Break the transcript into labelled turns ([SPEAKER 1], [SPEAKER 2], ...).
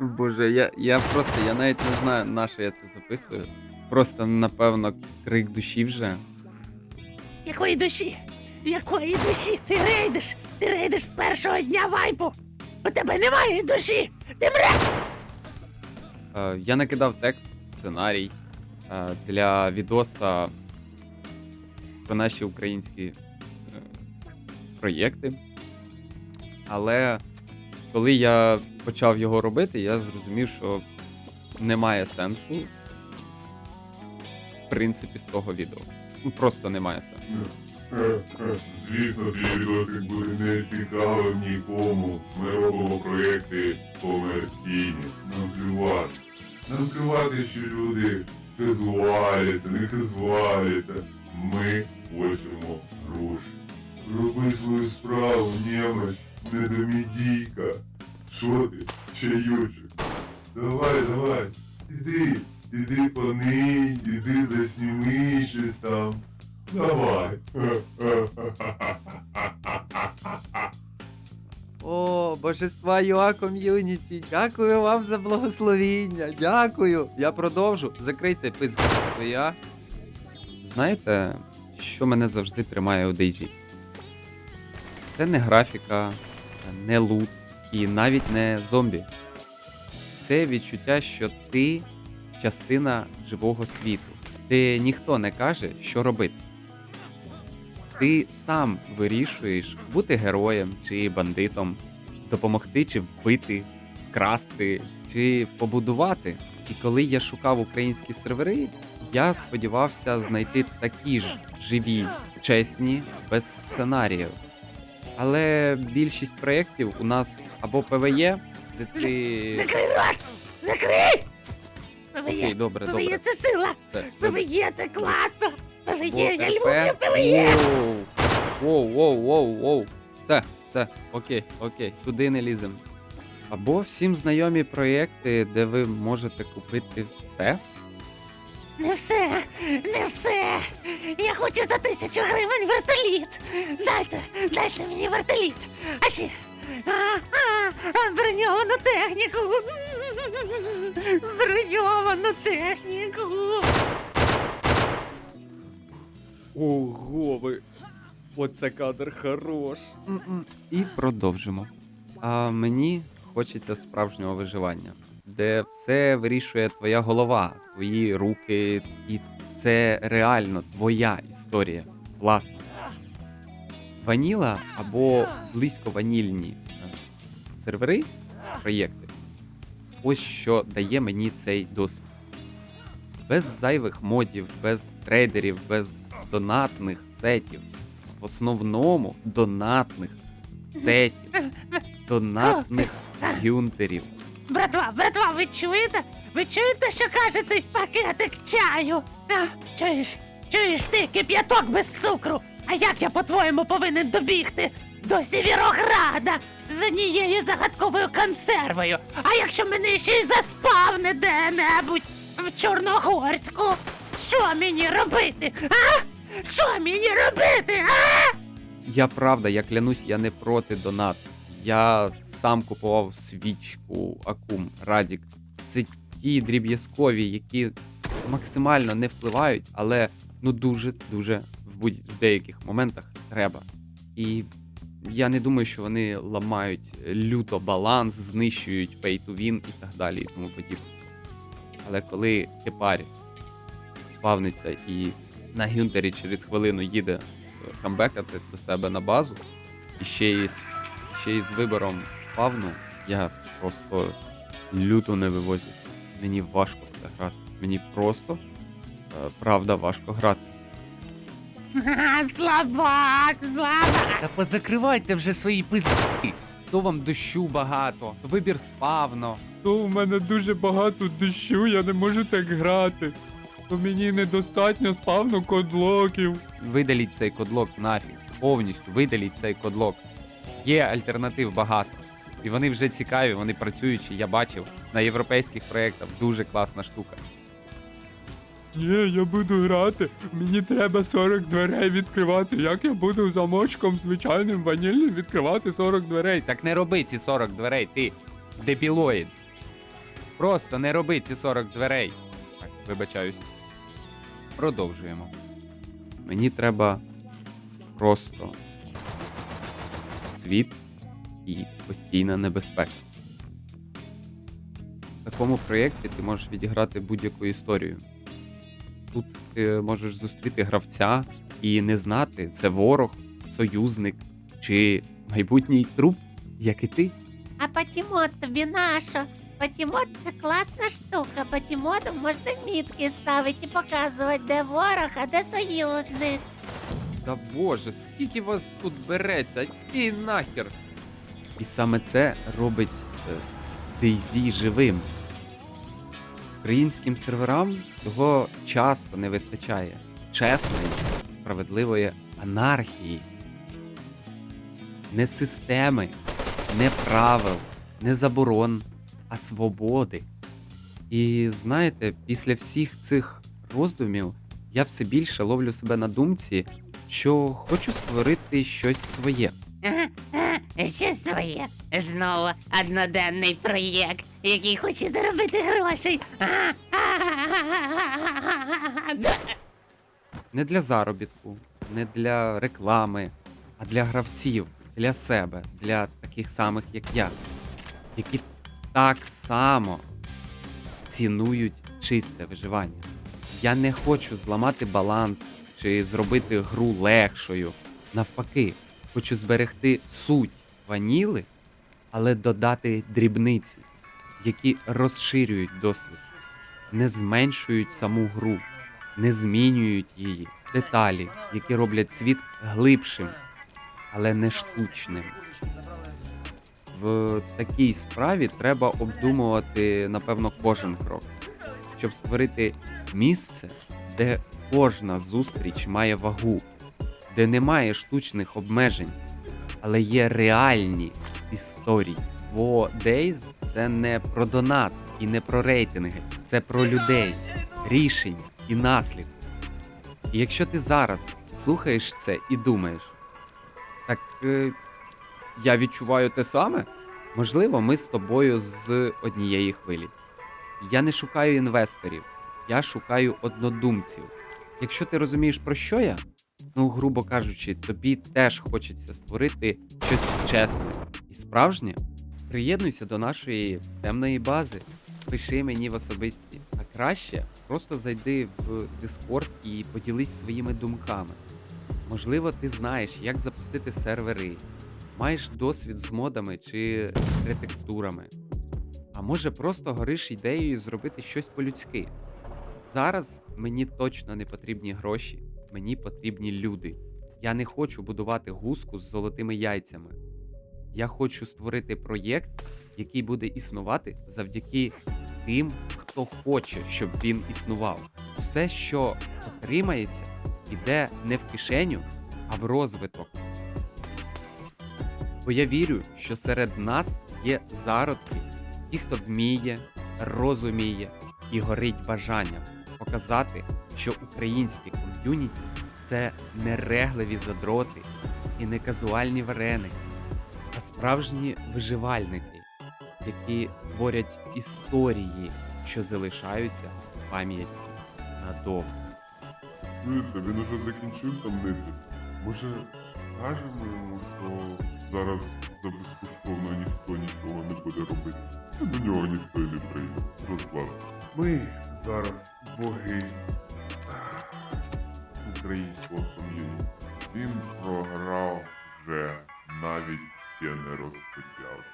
[SPEAKER 1] Боже, я, я просто, я навіть не знаю, на що я це записую. Просто, напевно, крик душі вже.
[SPEAKER 2] Якої душі? Якої душі? Ти рейдиш! Ти рейдиш з першого дня вайпу! У тебе немає душі! Ти мре!
[SPEAKER 1] Е, я накидав текст, сценарій е, для відоса про наші українські е, проєкти. Але коли я почав його робити, я зрозумів, що немає сенсу, в принципі, з того відео. Ну, просто немає сенсу.
[SPEAKER 3] Звісно, твій відосик буде не цікавим нікому. Ми робимо проєкти комерційні. Нам плювати. Нам плювати, що люди казуаляться, не казуаляться. Ми хочемо гроші. Роби свою справу, немощ, недомідійка. Що ти, чайочок? Давай, давай, іди, іди поний, іди засніми щось там. Давай.
[SPEAKER 4] О, божества Юа ком'юніті, дякую вам за благословіння. Дякую. Я продовжу. Закрийте пизду своя.
[SPEAKER 1] Знаєте, що мене завжди тримає у Дейзі? Це не графіка, не лут і навіть не зомбі. Це відчуття, що ти частина живого світу, де ніхто не каже, що робити. Ти сам вирішуєш бути героєм чи бандитом, допомогти чи вбити, вкрасти чи побудувати. І коли я шукав українські сервери, я сподівався знайти такі ж живі, чесні, без сценаріїв. Але більшість проєктів у нас або ПВЄ, де ти.
[SPEAKER 2] Закрий рот! Закрий!
[SPEAKER 1] Окей, добре,
[SPEAKER 2] ПВЄ
[SPEAKER 1] добре.
[SPEAKER 2] це сила!
[SPEAKER 1] Це
[SPEAKER 2] ПВЄ це класно! ПВЄ, я
[SPEAKER 1] ОРП.
[SPEAKER 2] люблю ПВЄ!
[SPEAKER 1] Воу, воу, воу, воу. Все, все, окей, окей, туди не лізем. Або всім знайомі проєкти, де ви можете купити все.
[SPEAKER 2] Не все, не все. Я хочу за тисячу гривень вертоліт. Дайте, дайте мені вертоліт. А ще а, а, а, броньовану техніку. Броньовану техніку.
[SPEAKER 1] Ого, ви. Оце кадр хорош. І продовжимо. А мені хочеться справжнього виживання, де все вирішує твоя голова, твої руки, і це реально твоя історія. Власна. Ваніла або близько ванільні е, сервери, проєкти. Ось що дає мені цей досвід. Без зайвих модів, без трейдерів, без донатних сетів. В основному донатних сетів, донатних гюнтерів.
[SPEAKER 2] Братва, братва, ви чуєте? Ви чуєте, що каже цей пакетик чаю? А, чуєш, чуєш ти, кип'яток без цукру. А як я, по-твоєму, повинен добігти до Сєвєрограда з однією загадковою консервою? А якщо мене ще й заспавне де-небудь в Чорногорську? Що мені робити? А? Що мені робити? А?
[SPEAKER 1] Я правда, я клянусь, я не проти донату. Я сам купував свічку, акум, радік. Це ті дріб'язкові, які максимально не впливають, але ну дуже дуже в будь в деяких моментах треба. І я не думаю, що вони ламають люто баланс, знищують pay to win і так далі, і тому подібне. Але коли кепарь спавниться і на Гюнтері через хвилину їде е, камбекати до себе на базу, і ще й з, ще й з вибором спавну, я просто люто не вивозю. Мені важко в це грати. Мені просто е, правда важко грати.
[SPEAKER 2] Слабак, слабак.
[SPEAKER 1] Та позакривайте вже свої пизди. То вам дощу багато, то вибір спавно.
[SPEAKER 5] То у мене дуже багато дощу, я не можу так грати. То мені недостатньо спавну кодлоків.
[SPEAKER 1] Видаліть цей кодлок нафіг. Повністю видаліть цей кодлок. Є альтернатив багато. І вони вже цікаві, вони працюючі, я бачив. На європейських проєктах дуже класна штука.
[SPEAKER 5] Ні, я буду грати. Мені треба 40 дверей відкривати. Як я буду замочком звичайним ванільним відкривати 40 дверей?
[SPEAKER 1] Так не роби ці 40 дверей, ти дебілоїд. Просто не роби ці 40 дверей. Так, вибачаюсь. Продовжуємо. Мені треба просто світ і постійна небезпека. В такому проєкті ти можеш відіграти будь-яку історію. Тут ти можеш зустріти гравця і не знати, це ворог, союзник чи майбутній труп, як і ти.
[SPEAKER 6] А патімот тобі нащо? Патімот це класна штука. Патімотом можна мітки ставити і показувати, де ворог, а де союзник.
[SPEAKER 1] Та боже, скільки вас тут береться, і нахер. І саме це робить е, DayZ живим. Українським серверам цього часто не вистачає чесної, справедливої анархії. Не системи, не правил, не заборон, а свободи. І знаєте, після всіх цих роздумів я все більше ловлю себе на думці, що хочу створити щось своє.
[SPEAKER 2] Ага, Що своє? Знову одноденний проєкт, який хоче заробити грошей.
[SPEAKER 1] Не для заробітку, не для реклами, а для гравців, для себе, для таких самих, як я, які так само цінують чисте виживання. Я не хочу зламати баланс чи зробити гру легшою. Навпаки, хочу зберегти суть ваніли, але додати дрібниці, які розширюють досвід, не зменшують саму гру, не змінюють її. Деталі, які роблять світ глибшим, але не штучним. В такій справі треба обдумувати, напевно, кожен крок, щоб створити місце, де кожна зустріч має вагу, де немає штучних обмежень, але є реальні історії. Бо Days – це не про донат і не про рейтинги, це про людей, рішення і наслідки. І якщо ти зараз слухаєш це і думаєш, так е, я відчуваю те саме, можливо, ми з тобою з однієї хвилі. Я не шукаю інвесторів, я шукаю однодумців. Якщо ти розумієш, про що я, ну, грубо кажучи, тобі теж хочеться створити щось чесне і справжнє, приєднуйся до нашої темної бази, пиши мені в особисті. А краще просто зайди в Discord і поділись своїми думками. Можливо, ти знаєш, як запустити сервери, маєш досвід з модами чи ретекстурами. А може просто гориш ідеєю зробити щось по-людськи. Зараз мені точно не потрібні гроші, мені потрібні люди. Я не хочу будувати гуску з золотими яйцями. Я хочу створити проєкт, який буде існувати завдяки тим, хто хоче, щоб він існував. Усе, що отримається, іде не в кишеню, а в розвиток. Бо я вірю, що серед нас є зародки, ті, хто вміє, розуміє і горить бажанням показати, що українське ком'юніті це не регливі задроти і не казуальні вареники, а справжні виживальники, які творять історії, що залишаються в пам'яті надовго.
[SPEAKER 3] Чуєте, він уже закінчив там нити. Може, скажемо йому, що зараз за безкоштовно ніхто нічого не буде робити. До нього ніхто й не прийде. Руслан. Ми зараз боги українського ком'юніті. Він програв вже навіть ще не розпочався.